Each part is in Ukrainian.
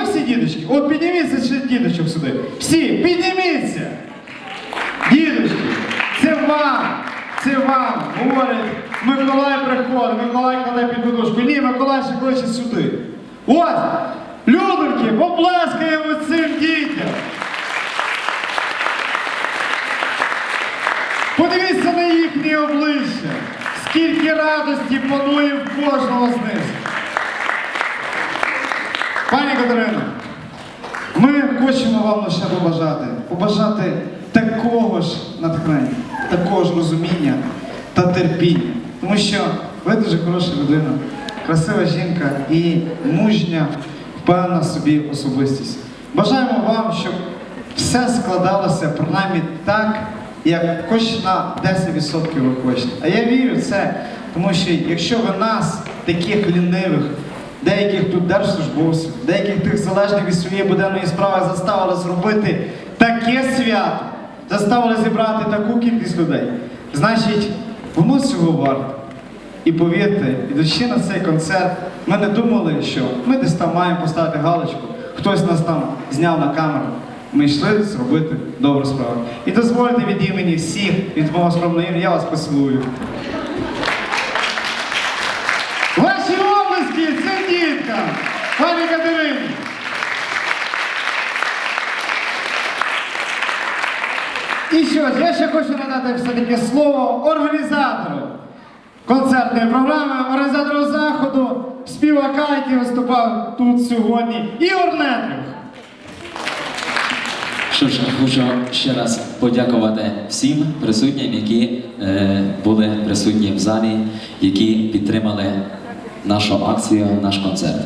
Є всі діточки? От підніміться ще діточок сюди. Всі, підніміться! Дідочки, це вам, це вам, говорить, Миколай приходить, Миколай кладе під подушку. Ні, Миколай ще кличе сюди. От, людоньки, поплескаємо цим дітям. Подивіться на їхні обличчя. Скільки радості панує в кожного з них. Пані Катерино, ми хочемо вам лише побажати, побажати такого ж натхнення, такого ж розуміння та терпіння. Тому що ви дуже хороша людина, красива жінка і мужня, впевнена собі особистість. Бажаємо вам, щоб все складалося принаймні так, як хоч на 10% ви хочете. А я вірю в це, тому що якщо ви нас, таких лінивих, деяких тут держслужбовців, деяких тих залежних від своєї буденної справи заставили зробити таке свято, заставили зібрати таку кількість людей. Значить, воно цього варто. І повірте, ідучи на цей концерт, ми не думали, що ми десь там маємо поставити галочку, хтось нас там зняв на камеру. Ми йшли зробити добру справу. І дозвольте від імені всіх, від мого скромного імені, я вас поцілую. Ваші пані Катерині. І що ж, я ще хочу надати все-таки слово організатору концертної програми, організатору заходу, співака, який виступав тут сьогодні, Ігор Нетрюх. Що ж, хочу ще раз подякувати всім присутнім, які е, були присутні в залі, які підтримали нашу акцію, наш концерт.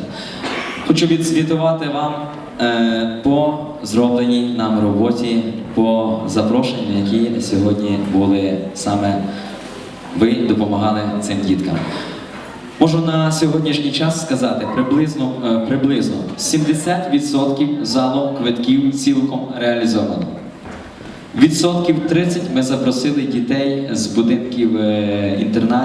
Хочу відзвітувати вам е, по зробленій нам роботі, по запрошенням, які сьогодні були саме ви допомагали цим діткам. Можу на сьогоднішній час сказати, приблизно, е, приблизно 70% залу квитків цілком реалізовано. Відсотків 30 ми запросили дітей з будинків е, інтернатів.